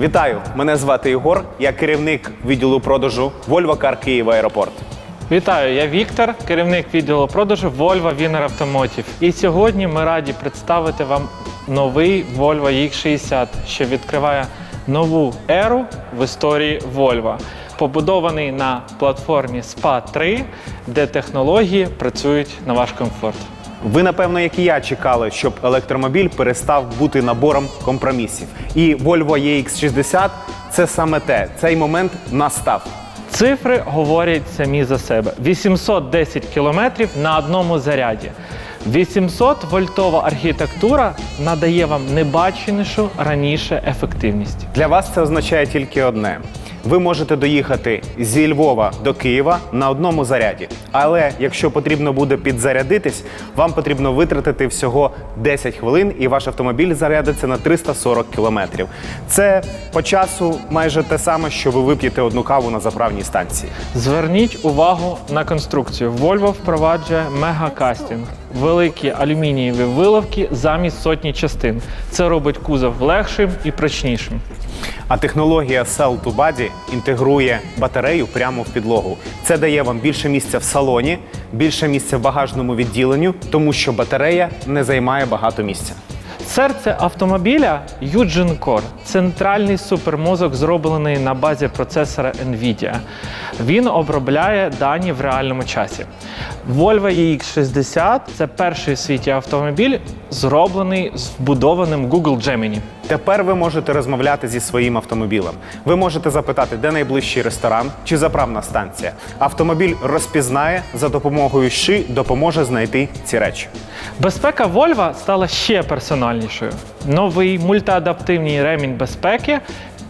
Вітаю! Мене звати Ігор. Я керівник відділу продажу Volvo Car Київ Аеропорт. Вітаю, я Віктор, керівник відділу продажу Volvo Wiener Automotive. І сьогодні ми раді представити вам новий Volvo EX60, що відкриває нову еру в історії Volvo. Побудований на платформі SPA 3, де технології працюють на ваш комфорт. Ви, напевно, як і я, чекали, щоб електромобіль перестав бути набором компромісів. І Volvo EX60 це саме те. Цей момент настав. Цифри говорять самі за себе: 810 кілометрів на одному заряді. 800 вольтова архітектура надає вам небаченішу раніше ефективність. Для вас це означає тільки одне: ви можете доїхати зі Львова до Києва на одному заряді. Але якщо потрібно буде підзарядитись, вам потрібно витратити всього 10 хвилин, і ваш автомобіль зарядиться на 340 кілометрів. Це по часу майже те саме, що ви вип'єте одну каву на заправній станції. Зверніть увагу на конструкцію. Volvo впроваджує мегакастінг. Великі алюмінієві виловки замість сотні частин. Це робить кузов легшим і прочнішим. А технологія Cell to Body інтегрує батарею прямо в підлогу. Це дає вам більше місця в салоні, більше місця в багажному відділенню, тому що батарея не займає багато місця. Серце автомобіля Eugene Core – центральний супермозок, зроблений на базі процесора NVIDIA. Він обробляє дані в реальному часі. Volvo EX60 – це перший в світі автомобіль, зроблений з вбудованим Google Gemini. Тепер ви можете розмовляти зі своїм автомобілем. Ви можете запитати, де найближчий ресторан чи заправна станція. Автомобіль розпізнає за допомогою ши, допоможе знайти ці речі. Безпека Volvo стала ще персональнішою. Новий мультиадаптивний ремінь безпеки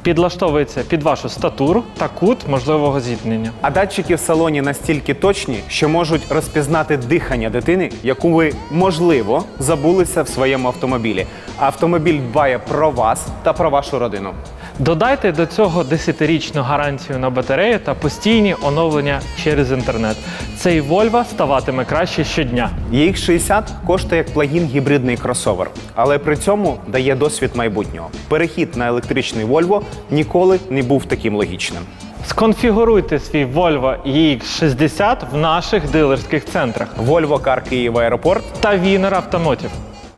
підлаштовується під вашу статуру та кут можливого зіткнення. А датчики в салоні настільки точні, що можуть розпізнати дихання дитини, яку ви можливо забулися в своєму автомобілі. Автомобіль дбає про вас та про вашу родину. Додайте до цього 10-річну гарантію на батарею та постійні оновлення через інтернет. Цей Volvo ставатиме краще щодня. EX60 коштує як плагін гібридний кросовер, але при цьому дає досвід майбутнього. Перехід на електричний Volvo ніколи не був таким логічним. Сконфігуруйте свій Volvo EX60 в наших дилерських центрах Volvo Car Київ Аеропорт та Wiener Automotive.